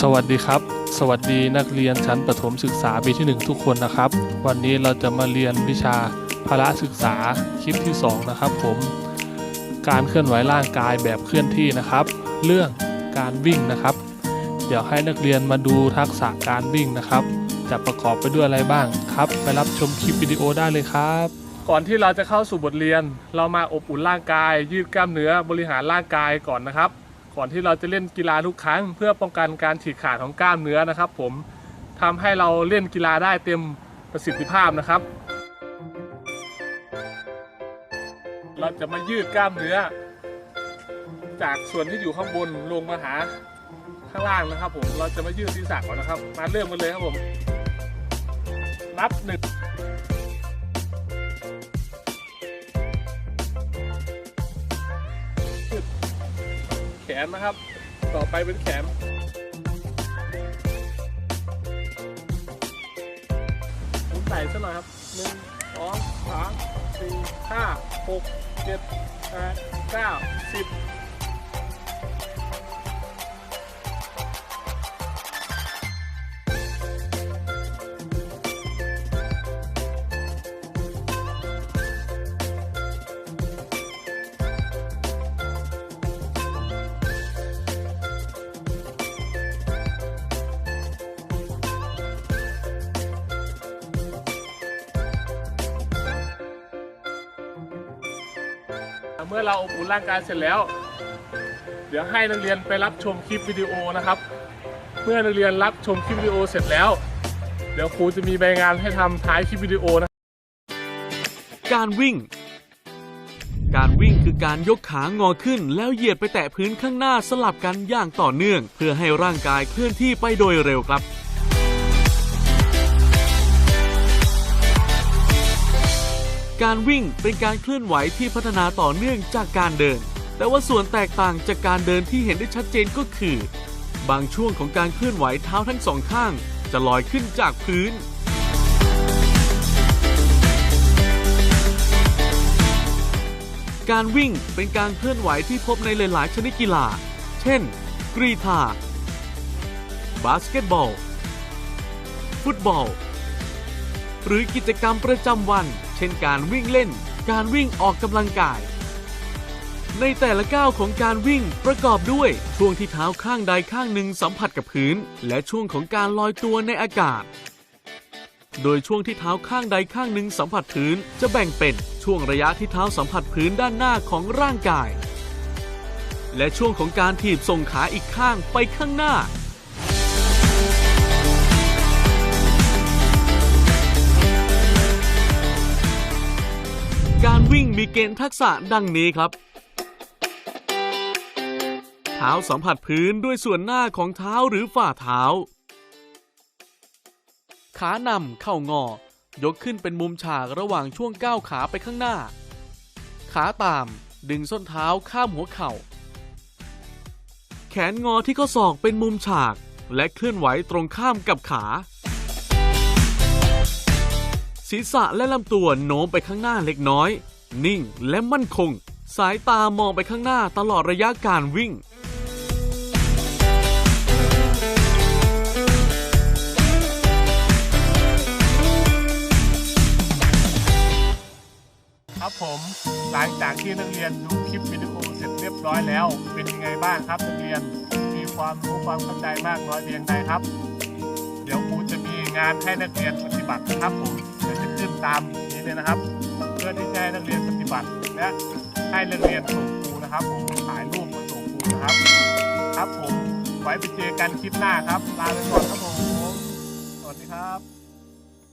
สวัสดีครับ สวัสดีนักเรียนชั้นประถมศึกษาปีที่ 1 ทุกคนนะครับ วันนี้เราจะมาเรียนวิชาพละศึกษาคลิปที่ 2 นะครับผม การเคลื่อนไหวร่างกายแบบเคลื่อนที่นะครับ เรื่องการวิ่งนะครับ เดี๋ยวให้นักเรียนมาดูทักษะการวิ่งนะครับ จะประกอบไปด้วยอะไรบ้างครับ ไปรับชมคลิปวิดีโอได้เลยครับ ก่อนที่เราจะเข้าสู่บทเรียน เรามาอบอุ่นร่างกาย ยืดกล้ามเนื้อบริหารร่างกายก่อนนะครับ ก่อนที่เราจะเล่นกีฬาทุกครั้ง เพื่อป้องกันการฉีกขาดของกล้ามเนื้อนะครับ ผมทำให้เราเล่นกีฬาได้เต็มประสิทธิภาพนะครับ เราจะมายืดกล้ามเนื้อ จากส่วนที่อยู่ข้างบนลงมาหาข้างล่างนะครับ ผมเราจะมายืดศีรษะก่อนนะครับ มาเริ่มกันเลยครับผม นับหนึ่ง แขนนะครับ ต่อไปเป็นแขนผมใส่ซะหน่อยครับหนึ่งสองสามสี่ห้าหกเจ็ดแปดเก้าสิบ เมื่อเราอบอุ่นร่างกายเสร็จแล้ว เดี๋ยวให้นักเรียนไปรับชมคลิปวิดีโอนะครับ เมื่อนักเรียนรับชมคลิปวิดีโอเสร็จแล้ว เดี๋ยวครูจะมีใบงานให้ทำท้ายคลิปวิดีโอนะการวิ่ง การวิ่งคือการยกขางอขึ้นแล้วเหยียดไปแตะพื้นข้างหน้าสลับกันอย่างต่อเนื่อง เพื่อให้ร่างกายเคลื่อนที่ไปโดยเร็วครับ การวิ่งเป็นการเคลื่อนไหวที่พัฒนาต่อเนื่องจากการเดิน แต่ว่าส่วนแตกต่างจากการเดินที่เห็นได้ชัดเจนก็คือ บางช่วงของการเคลื่อนไหวเท้าทั้งสองข้าง จะลอยขึ้นจากพื้น การวิ่งเป็นการเคลื่อนไหวที่พบในหลาย ๆ ชนิดกีฬา เช่น กรีฑาบาสเกตบอล ฟุตบอล หรือกิจกรรมประจำวันเช่นการวิ่งเล่น การวิ่งออกกำลังกาย ในแต่ละก้าวของการวิ่งประกอบด้วย ช่วงที่เท้าข้างใดข้างหนึ่งสัมผัสกับพื้น และช่วงของการลอยตัวในอากาศ โดยช่วงที่เท้าข้างใดข้างหนึ่งสัมผัสพื้นจะแบ่งเป็นช่วงระยะที่เท้าสัมผัสพื้นด้านหน้าของร่างกาย และช่วงของการถีบส่งขาอีกข้างไปข้างหน้า เกณฑ์ทักษะดังนี้ครับ เท้าสัมผัสพื้นด้วยส่วนหน้าของเท้าหรือฝ่าเท้า ขานำเข้างอ ยกขึ้นเป็นมุมฉากระหว่างช่วงก้าวขาไปข้างหน้า ขาตามดึงส้นเท้าข้ามหัวเข่า แขนงอที่ข้อศอกเป็นมุมฉาก และเคลื่อนไหวตรงข้ามกับขา ศีรษะและลำตัวโน้มไปข้างหน้าเล็กน้อย นิ่งและมั่นคง สายตามองไปข้างหน้าตลอดระยะการวิ่ง ครับผมหลังจากที่นักเรียนดูคลิปวิดีโอเสร็จเรียบร้อยแล้ว เป็นยังไงบ้างครับนักเรียนมีความรู้ความเข้าใจมากน้อยเพียงใดครับ เดี๋ยวครูจะมีงานให้นักเรียนปฏิบัตินะครับผมเดี๋ยวจะขึ้นตามนี้เลยนะครับ พื่อที่จะให้นักเรียนปฏิบัติ และให้นักเรียนส่งครูนะครับ ผมถ่ายรูปมาส่งครูนะครับ ครับผมไว้ไปเจอกันคลิปหน้าครับลาไปก่อนครับผมสวัสดีครับ